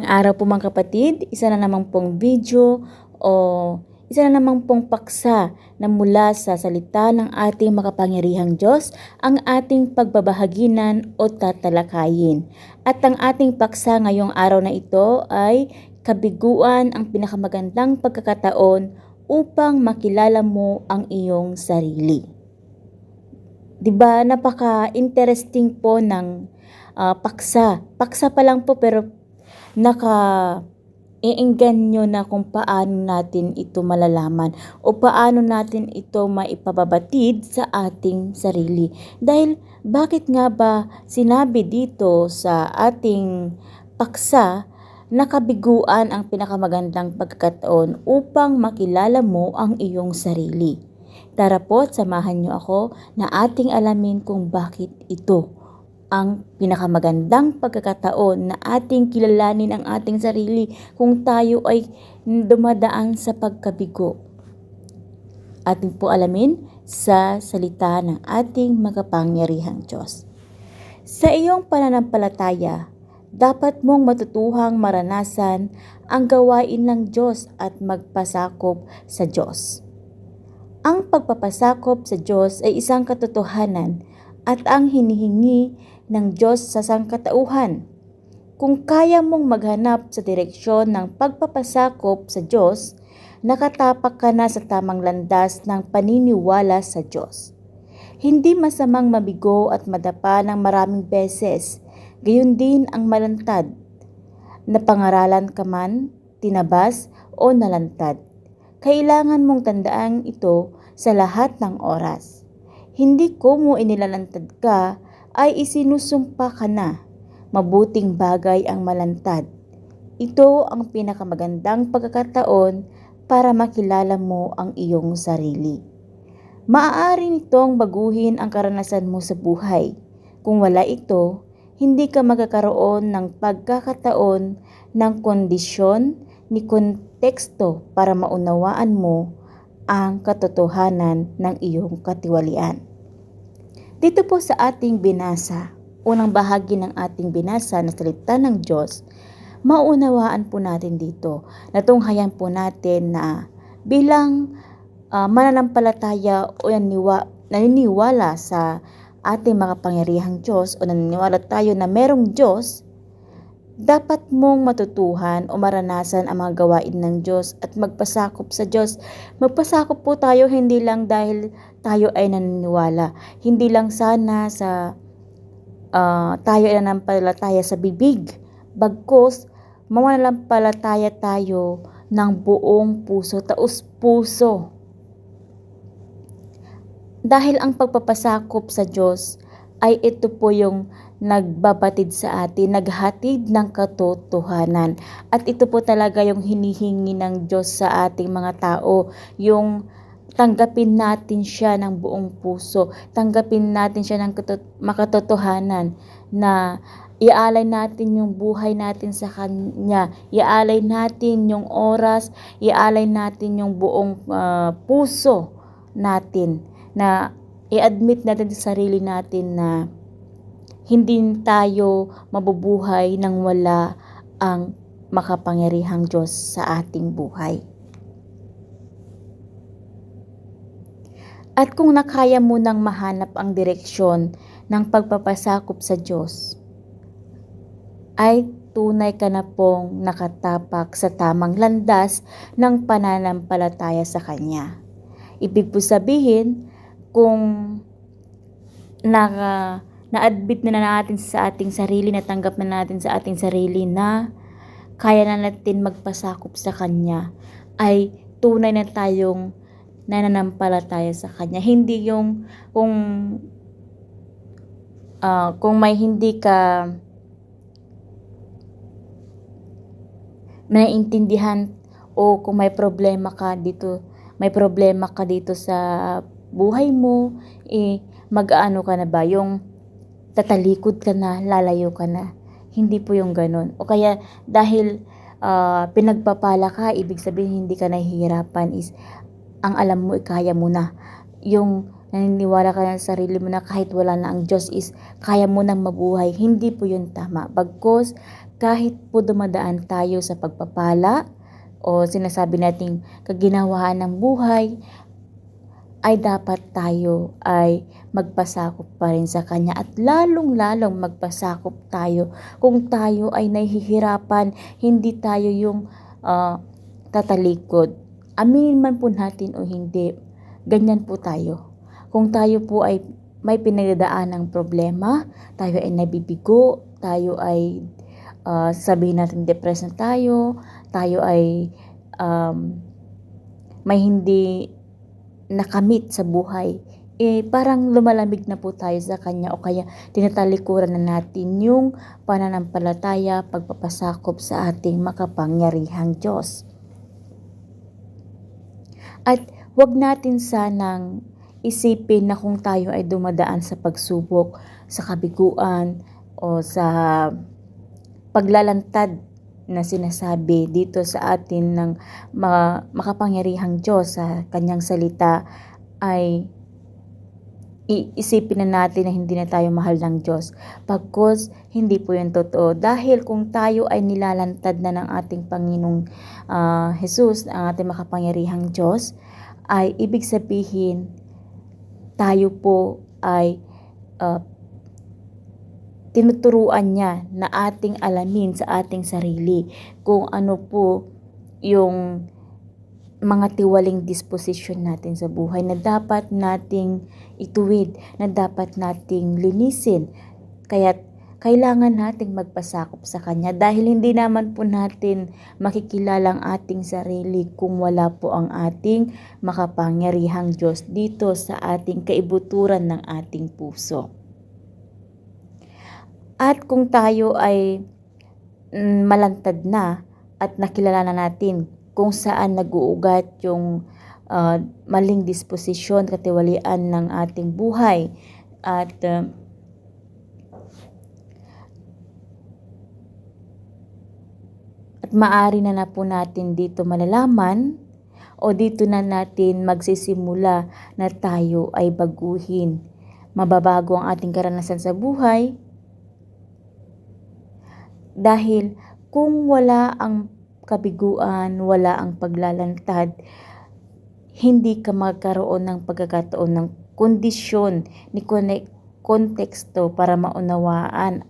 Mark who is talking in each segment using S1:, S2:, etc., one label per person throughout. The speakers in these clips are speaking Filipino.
S1: Araw po mga kapatid, isa na namang pong video o isa na namang pong paksa na mula sa salita ng ating makapangyarihang Diyos ang ating pagbabahaginan o tatalakayin. At ang ating paksa ngayong araw na ito ay kabiguan ang pinakamagandang pagkakataon upang makilala mo ang iyong sarili. 'Di ba napaka-interesting po ng ah, paksa. Paksa pa lang po pero naka iengganyo na kung paano natin ito malalaman o paano natin ito maipababatid sa ating sarili. Dahil bakit nga ba sinabi dito sa ating paksa na kabiguan ang pinakamagandang pagkakataon upang makilala mo ang iyong sarili? Tara po samahan niyo ako na ating alamin kung bakit ito ang pinakamagandang pagkakataon na ating kilalanin ang ating sarili kung tayo ay dumadaan sa pagkabigo. Ating po alamin sa salita ng ating makapangyarihang Diyos. Sa iyong pananampalataya, dapat mong matutuhang maranasan ang gawain ng Diyos at magpasakop sa Diyos. Ang pagpapasakop sa Diyos ay isang katotohanan at ang hinihingi ng Diyos sa sangkatauhan. Kung kaya mong maghanap sa direksyon ng pagpapasakop sa Diyos, nakatapak ka na sa tamang landas ng paniniwala sa Diyos. Hindi masamang mabigo at madapa ng maraming beses, gayon din ang malantad. Napangaralan ka man, tinabas o nalantad. Kailangan mong tandaan ito sa lahat ng oras. Hindi ko mo inilalantad ka ay isinusumpa ka na. Mabuting bagay ang malantad. Ito ang pinakamagandang pagkakataon para makilala mo ang iyong sarili. Maaari nitong baguhin ang karanasan mo sa buhay. Kung wala ito, hindi ka magkakaroon ng pagkakataon ng kondisyon ni konteksto para maunawaan mo ang katotohanan ng iyong katiwalian. Dito po sa ating binasa, unang bahagi ng ating binasa na salita ng Diyos, maunawaan po natin dito, natunghayan po natin na bilang uh, mananampalataya o naniwa, naniniwala sa ating mga pangyarihang Diyos o naniniwala tayo na merong Diyos, dapat mong matutuhan o maranasan ang mga gawain ng Diyos at magpasakop sa Diyos. Magpasakop po tayo hindi lang dahil tayo ay naniniwala. Hindi lang sana sa uh, tayo ay nanampalataya sa bibig. Bagkos, mamanalampalataya tayo ng buong puso, taos puso. Dahil ang pagpapasakop sa Diyos ay ito po yung nagbabatid sa atin, naghatid ng katotohanan. At ito po talaga yung hinihingi ng Diyos sa ating mga tao, yung tanggapin natin siya ng buong puso, tanggapin natin siya ng makatotohanan na ialay natin yung buhay natin sa Kanya, ialay natin yung oras, ialay natin yung buong uh, puso natin na i-admit natin sa sarili natin na hindi tayo mabubuhay nang wala ang makapangyarihang Diyos sa ating buhay. At kung nakaya mo nang mahanap ang direksyon ng pagpapasakop sa Diyos, ay tunay ka na pong nakatapak sa tamang landas ng pananampalataya sa Kanya. Ibig po sabihin, kung naka na-admit na, na natin sa ating sarili, natanggap na natin sa ating sarili na kaya na natin magpasakop sa Kanya, ay tunay na tayong nananampalataya sa Kanya. Hindi yung kung uh, kung may hindi ka naiintindihan o kung may problema ka dito, may problema ka dito sa buhay mo, eh, mag-ano ka na ba? Yung tatalikod ka na, lalayo ka na. Hindi po yung ganun. O kaya dahil uh, pinagpapala ka, ibig sabihin hindi ka nahihirapan is ang alam mo, kaya mo na. Yung naniniwala ka sa sarili mo na kahit wala na ang Diyos is kaya mo nang mabuhay. Hindi po yun tama. Bagkos, kahit po dumadaan tayo sa pagpapala o sinasabi nating kaginawaan ng buhay, ay dapat tayo ay magpasakop pa rin sa Kanya at lalong-lalong magpasakop tayo kung tayo ay nahihirapan, hindi tayo yung ah, tatalikod. Aminin man po natin o hindi, ganyan po tayo. Kung tayo po ay may pinagdadaan ng problema, tayo ay nabibigo, tayo ay ah, sabihin natin depressed na tayo, tayo ay um, may hindi nakamit sa buhay, eh parang lumalamig na po tayo sa kanya o kaya tinatalikuran na natin yung pananampalataya, pagpapasakop sa ating makapangyarihang Diyos. At wag natin sanang isipin na kung tayo ay dumadaan sa pagsubok, sa kabiguan o sa paglalantad na sinasabi dito sa atin ng makapangyarihang Diyos sa kanyang salita ay iisipin na natin na hindi na tayo mahal ng Diyos. Pagkos hindi po yun totoo. Dahil kung tayo ay nilalantad na ng ating Panginoong ah, Jesus, ang ating makapangyarihang Diyos, ay ibig sabihin tayo po ay ah, tinuturuan niya na ating alamin sa ating sarili kung ano po yung mga tiwaling disposition natin sa buhay na dapat nating ituwid, na dapat nating linisin. Kaya kailangan nating magpasakop sa Kanya dahil hindi naman po natin makikilala ang ating sarili kung wala po ang ating makapangyarihang Diyos dito sa ating kaibuturan ng ating puso. At kung tayo ay mm, malantad na at nakilala na natin kung saan nag-uugat yung ah, maling disposisyon, katiwalian ng ating buhay at ah, at maari na na po natin dito malalaman o dito na natin magsisimula na tayo ay baguhin. Mababago ang ating karanasan sa buhay dahil kung wala ang kabiguan, wala ang paglalantad, hindi ka magkaroon ng pagkakataon ng kondisyon ni konteksto para maunawaan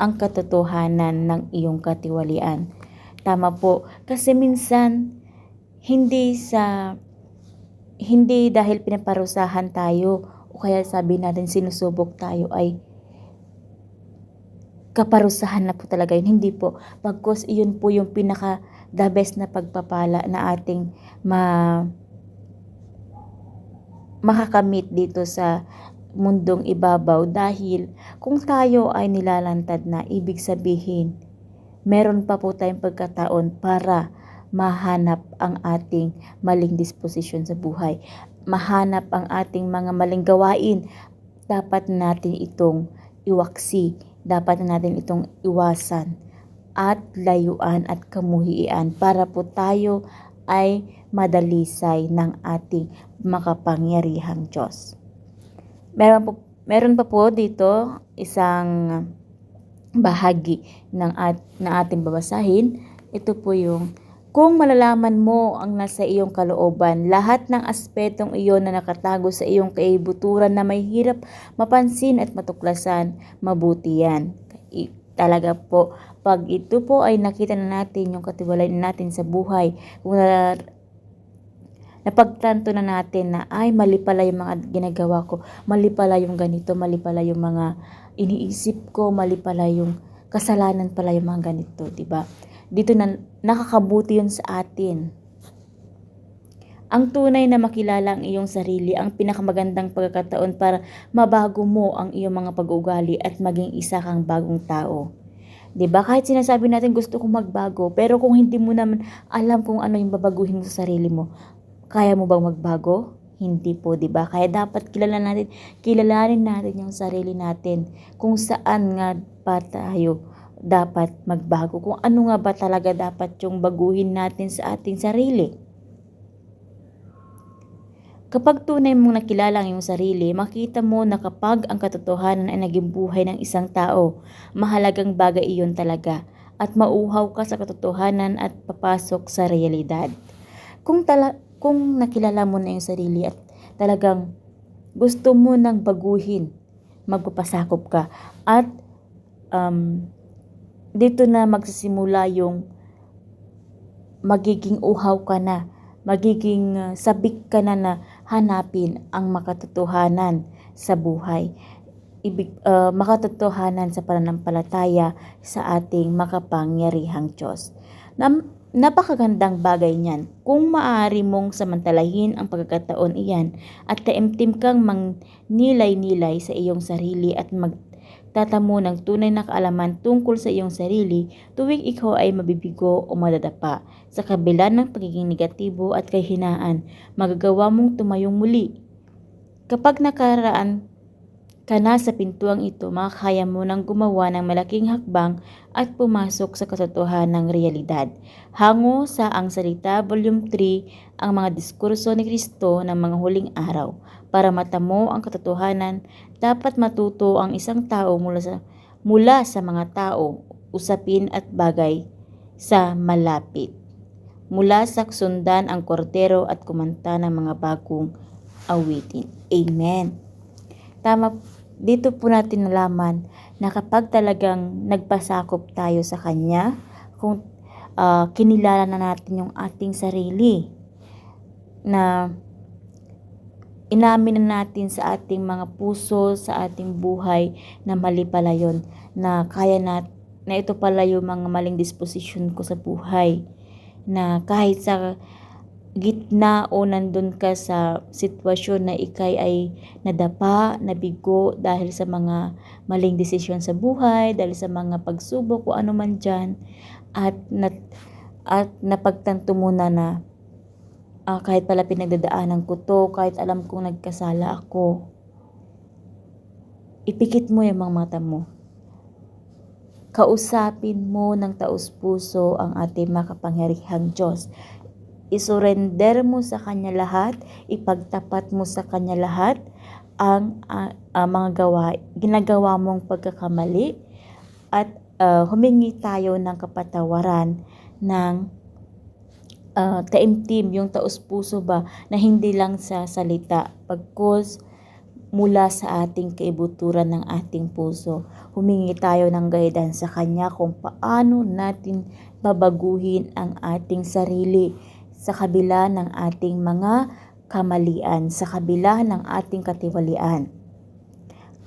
S1: ang katotohanan ng iyong katiwalian. Tama po, kasi minsan hindi sa hindi dahil pinaparusahan tayo o kaya sabi natin sinusubok tayo ay kaparusahan na po talaga yun. Hindi po. Pagkos iyon po yung pinaka the best na pagpapala na ating ma makakamit dito sa mundong ibabaw dahil kung tayo ay nilalantad na ibig sabihin meron pa po tayong pagkataon para mahanap ang ating maling disposisyon sa buhay. Mahanap ang ating mga maling gawain. Dapat natin itong iwaksi dapat na natin itong iwasan at layuan at kamuhian para po tayo ay madalisay ng ating makapangyarihang Diyos. Meron po, meron pa po dito isang bahagi ng, at, na ating babasahin. Ito po yung kung malalaman mo ang nasa iyong kalooban, lahat ng aspetong iyon na nakatago sa iyong kaibuturan na may hirap mapansin at matuklasan, mabuti yan. Talaga po, pag ito po ay nakita na natin yung katiwalayan natin sa buhay, kung na, napagtanto na natin na ay mali pala yung mga ginagawa ko, mali pala yung ganito, mali pala yung mga iniisip ko, mali pala yung kasalanan pala yung mga ganito, 'di ba? Dito na nakakabuti yun sa atin. Ang tunay na makilala ang iyong sarili ang pinakamagandang pagkakataon para mabago mo ang iyong mga pag-ugali at maging isa kang bagong tao. 'Di ba? Kahit sinasabi natin gusto kong magbago, pero kung hindi mo naman alam kung ano yung babaguhin mo sa sarili mo, kaya mo bang magbago? Hindi po, 'di ba? Kaya dapat kilala natin, kilalanin natin yung sarili natin kung saan nga pa tayo dapat magbago. Kung ano nga ba talaga dapat yung baguhin natin sa ating sarili. Kapag tunay mong nakilala ang iyong sarili, makita mo na kapag ang katotohanan ay naging buhay ng isang tao, mahalagang bagay iyon talaga at mauhaw ka sa katotohanan at papasok sa realidad. Kung, tala, kung nakilala mo na yung sarili at talagang gusto mo nang baguhin, magpapasakop ka at um, dito na magsisimula yung magiging uhaw ka na, magiging uh, sabik ka na na hanapin ang makatotohanan sa buhay. Ibig, uh, makatotohanan sa pananampalataya sa ating makapangyarihang Diyos. Na, napakagandang bagay niyan kung maaari mong samantalahin ang pagkakataon iyan at taimtim kang mangnilay-nilay sa iyong sarili at magtatamo ng tunay na kaalaman tungkol sa iyong sarili tuwing ikaw ay mabibigo o madadapa. Sa kabila ng pagiging negatibo at kahinaan, magagawa mong tumayong muli. Kapag nakaraan ka na sa pintuang ito, makakaya mo nang gumawa ng malaking hakbang at pumasok sa katotohanan ng realidad. Hango sa Ang Salita, Volume 3, ang mga diskurso ni Kristo ng mga huling araw. Para matamo ang katotohanan, dapat matuto ang isang tao mula sa, mula sa mga tao, usapin at bagay sa malapit. Mula sa sundan ang kordero at kumanta ng mga bagong awitin. Amen. Tama dito po natin nalaman na kapag talagang nagpasakop tayo sa Kanya, kung uh, kinilala na natin yung ating sarili, na inamin na natin sa ating mga puso, sa ating buhay na mali pala yun, na kaya na, na ito pala yung mga maling disposition ko sa buhay, na kahit sa gitna o nandun ka sa sitwasyon na ikay ay nadapa, nabigo dahil sa mga maling desisyon sa buhay, dahil sa mga pagsubok o ano man dyan, at, nat, at napagtanto mo na na uh, kahit pala pinagdadaanan ko to, kahit alam kong nagkasala ako, ipikit mo yung mga mata mo. Kausapin mo ng taus puso ang ating makapangyarihang Diyos isurrender mo sa Kanya lahat, ipagtapat mo sa Kanya lahat ang uh, uh, mga gawa, ginagawa mong pagkakamali at uh, humingi tayo ng kapatawaran ng uh, taimtim, yung taos puso ba na hindi lang sa salita, pagkos mula sa ating kaibuturan ng ating puso. Humingi tayo ng guidance sa Kanya kung paano natin babaguhin ang ating sarili sa kabila ng ating mga kamalian, sa kabila ng ating katiwalian.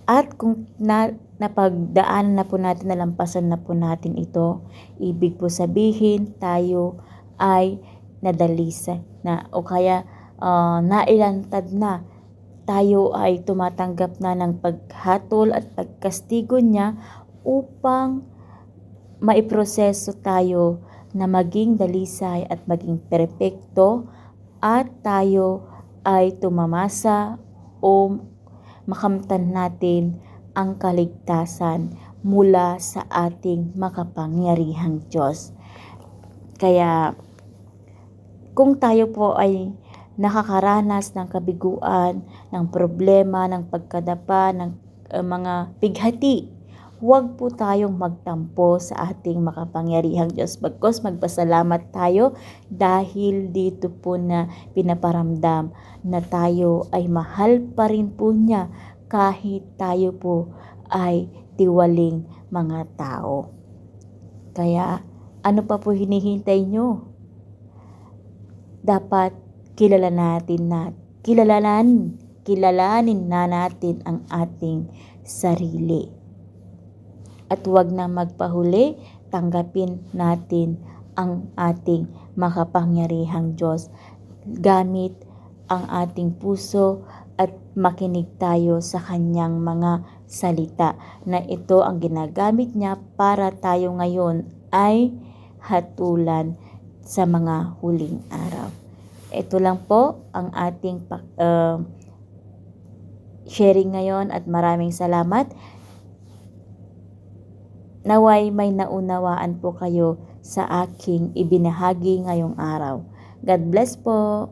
S1: At kung na, napagdaan na po natin, nalampasan na po natin ito, ibig po sabihin tayo ay nadalisa na o kaya uh, nailantad na tayo ay tumatanggap na ng paghatol at pagkastigo niya upang maiproseso tayo na maging dalisay at maging perpekto at tayo ay tumamasa o makamtan natin ang kaligtasan mula sa ating makapangyarihang Diyos. Kaya kung tayo po ay nakakaranas ng kabiguan, ng problema, ng pagkadapa, ng uh, mga pighati huwag po tayong magtampo sa ating makapangyarihang Diyos. Bagkos magpasalamat tayo dahil dito po na pinaparamdam na tayo ay mahal pa rin po niya kahit tayo po ay tiwaling mga tao. Kaya ano pa po hinihintay nyo? Dapat kilala natin na kilalanan, kilalanin na natin ang ating sarili at huwag na magpahuli, tanggapin natin ang ating makapangyarihang Diyos. Gamit ang ating puso at makinig tayo sa kanyang mga salita na ito ang ginagamit niya para tayo ngayon ay hatulan sa mga huling araw. Ito lang po ang ating uh, sharing ngayon at maraming salamat. Naway may naunawaan po kayo sa aking ibinahagi ngayong araw. God bless po!